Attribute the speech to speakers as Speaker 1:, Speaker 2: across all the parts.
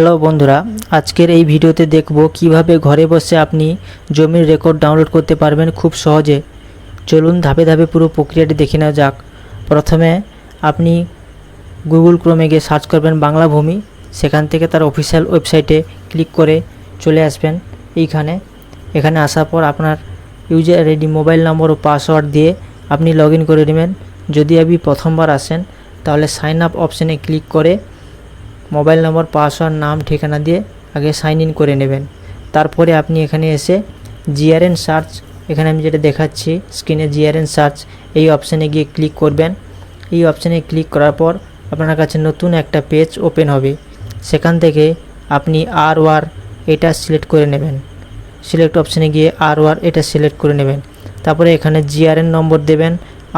Speaker 1: Hello বন্ধুরা, আজকের এই ভিডিওতে দেখব কীভাবে ঘরে বসে আপনি জমির রেকর্ড ডাউনলোড করতে পারবেন খুব সহজে। চলুন ধাপে ধাপে পুরো প্রক্রিয়াটি দেখে নেওয়া যাক। প্রথমে আপনি গুগল ক্রোমে গিয়ে সার্চ করবেন বাংলা ভূমি, সেখান থেকে তার অফিসিয়াল ওয়েবসাইটে ক্লিক করে চলে আসবেন এইখানে। এখানে আসার পর আপনার ইউজার আইডি মোবাইল নম্বর ও পাসওয়ার্ড দিয়ে আপনি লগ করে নেবেন। যদি আপনি প্রথমবার আসেন, তাহলে সাইন আপ অপশানে ক্লিক করে মোবাইল নম্বর, পাসওয়ার্ড, নাম, ঠিকানা দিয়ে আগে সাইন ইন করে নেবেন। তারপরে আপনি এখানে এসে জিআরএন সার্চ এখানে আমি যেটা দেখাচ্ছি স্ক্রিনে জিআরএন সার্চ এই অপশানে গিয়ে ক্লিক করবেন। এই অপশানে ক্লিক করার পর আপনার কাছে নতুন একটা পেজ ওপেন হবে। সেখান থেকে আপনি আর ওয়ার এটা সিলেক্ট করে নেবেন। সিলেক্ট অপশানে গিয়ে আর ওয়ার এটা সিলেক্ট করে নেবেন। তারপরে এখানে জিআরএন নম্বর দেবেন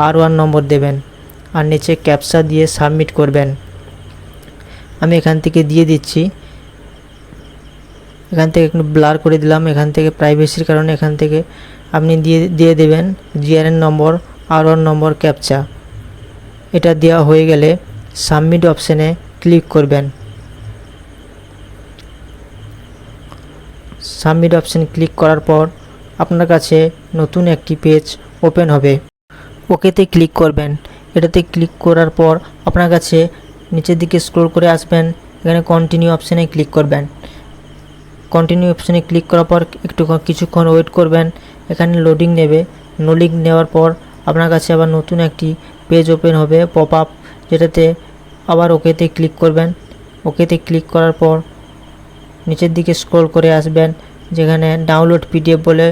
Speaker 1: আর ওয়ার নম্বর দেবেন। আর নিচে ক্যাপসা দিয়ে সাবমিট করবেন। আমি এখান থেকে দিয়ে দিচ্ছি। এখান থেকে একটু ব্লার করে দিলাম, এখান থেকে প্রাইভেসির কারণে এখান থেকে আপনি দিয়ে দিয়ে দেবেন। জিআরএন নম্বর আর নম্বর ক্যাপচা এটা দেওয়া হয়ে গেলে সাবমিট অপশানে ক্লিক করবেন। সাবমিট অপশান ক্লিক করার পর আপনার কাছে নতুন একটি পেজ ওপেন হবে। ওকেতে ক্লিক করবেন। এটাতে ক্লিক করার পর আপনার কাছে নিচের দিকে স্ক্রল করে আসবেন, এখানে কন্টিনিউ অপশানে ক্লিক করবেন। কন্টিনিউ অপশানে ক্লিক করার পর একটু কিছুক্ষণ ওয়েট করবেন, এখানে লোডিং নেবে। লোডিং নেওয়ার পর আপনার কাছে আবার নতুন একটি পেজ ওপেন হবে পপ আপ যেটাতে আবার ওকেতে ক্লিক করবেন। ওকেতে ক্লিক করার পর নিচের দিকে স্ক্রল করে আসবেন, যেখানে ডাউনলোড পিডিএফ বলে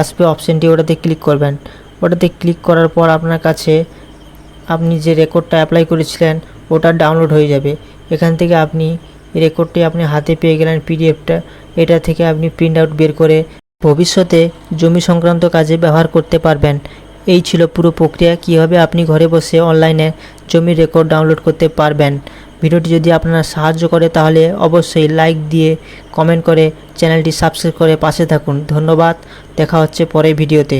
Speaker 1: আসবে অপশানটি ওটাতে ক্লিক করবেন। ওটাতে ক্লিক করার পর আপনার কাছে আপনি যে রেকর্ডটা অ্যাপ্লাই করেছিলেন ওটা ডাউনলোড হয়ে যাবে। এখান থেকে আপনি রেকর্ডটি আপনি হাতে পেয়ে গেলেন পিডিএফটা এটা থেকে আপনি প্রিন্ট আউট বের করে ভবিষ্যতে জমি সংক্রান্ত কাজে ব্যবহার করতে পারবেন। এই ছিল পুরো প্রক্রিয়া, কীভাবে আপনি ঘরে বসে অনলাইনে জমির রেকর্ড ডাউনলোড করতে পারবেন। ভিডিওটি যদি আপনার সাহায্য করে, তাহলে অবশ্যই লাইক দিয়ে কমেন্ট করে চ্যানেলটি সাবস্ক্রাইব করে পাশে থাকুন। ধন্যবাদ, দেখা হচ্ছে পরের ভিডিওতে।